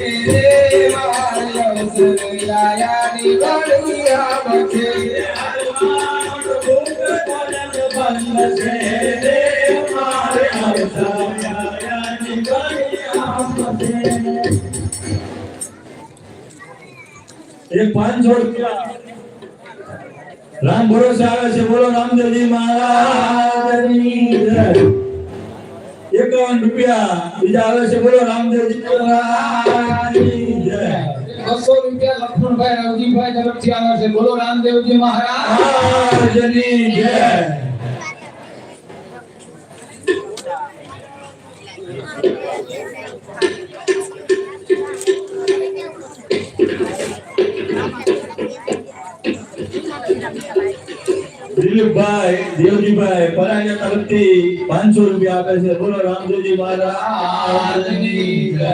એક પાંચસો રૂપિયા રામ ભરોસે આવે છે. બોલો રામદેવજી મહારાજની જય. એકાવન રૂપિયા. બીજા આવે છે બોલો રામદેવજી બસો રૂપિયા લક્ષ્મણભાઈ રવજીભાઈ તરફથી આવે છે. બોલો રામદેવજી મહારાજ. જય. દિલીપભાઈ દેવજીભાઈ પરાયા તરફથી પાંચસો રૂપિયા આપે છે બોલો રામદેવજી મહારાજની જય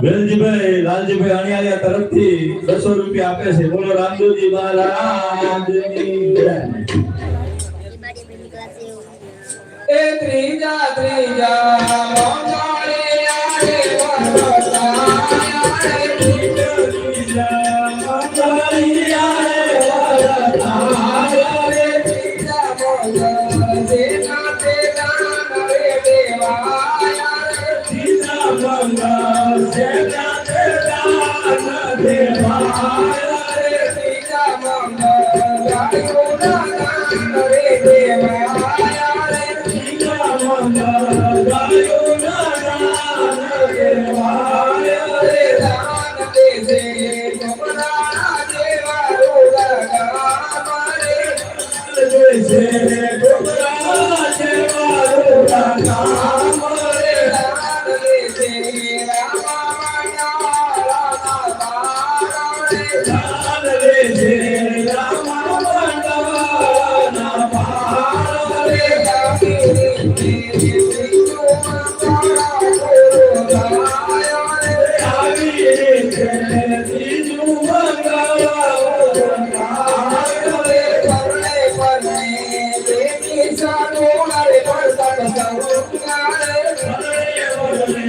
વેલજીભાઈ લાલજીભાઈ અણિયાલિયા તરફથી બસો રૂપિયા આપે છે બોલો રામદેવજી મહારાજની જય એ ત્રીજા ત્રીજા Yeah.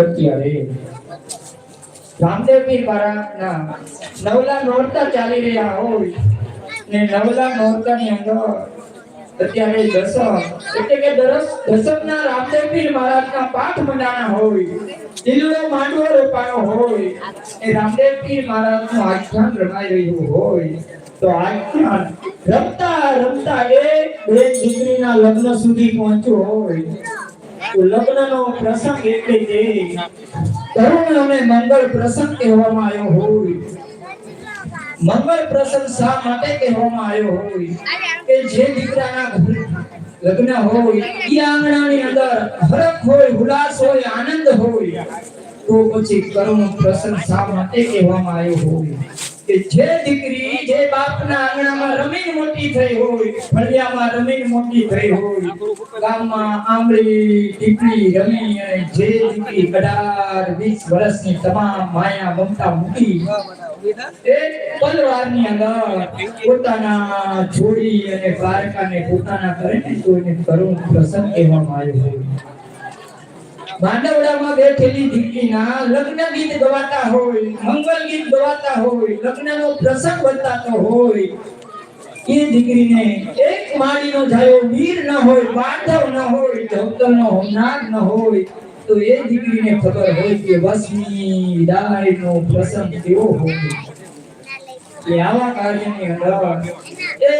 અત્યારે રામદેવપીર મહારાજના નવલા નોરતા ચાલી રહ્યા હોય ને નવલા નોરતાની અંદર અત્યારે દસમ. એટલે કે દરસ, દસમના રામદેવપીર મહારાજના પાઠ મંડાણા હોય. દિલનો માંડવો રોપાયો હોય. એ રામદેવપીર મહારાજનું આખ્યાન રમાઈ રહ્યું હોય. તો આખ્યાન રમતા રમતા એ બે દીકરીના લગ્ન સુધી પહોંચ્યો હોય. તો લગ્નનો પ્રસંગ એટલે કે તરુણ અને મંગળ પ્રસંગ કહેવામાં આવ્યો હોય. મંગળ પ્રશંસા માટે કહેવામાં આવ્યો હોય કે જે દીકરાના લગ્ન હોય એ આંગણાની અંદર હરખ હોય, ઉલ્લાસ હોય, આનંદ હોય, તો પછી કર્મ શા માટે કહેવામાં આવ્યો હોય. કે જે દીકરી જે બાપના આંગણામાં રમીને મોટી થઈ હોય, ફળિયામાં રમીને મોટી થઈ હોય, ગામમાં આંબળી ટીપડી રમી અને જે દીકરી અઢાર વીસ વર્ષની તમામ માયા મમતા મૂકી, એ પલવારની અંદર પોતાના જોડી અને દ્વારકાને પોતાના કરીને એને કરુણ પ્રસંગ કહેવામાં આવ્યો માંડવડામાં બેઠેલી દીકરીના લગ્ન ગીત ગવાતા હોય, મંગલ ગીત ગવાતા હોય, લગ્નનો પ્રસંગ બતાતો હોય. એ દીકરીને એક માળીનો જાયો વીર ન હોય, બાંધવ ન હોય ધોતરનો હોનાર ન હોય, તો એ દીકરીને ખબર હોય કે વસની વિદાયનો પ્રસંગ કેવો હોય. એ આવા કાર્યની અંદર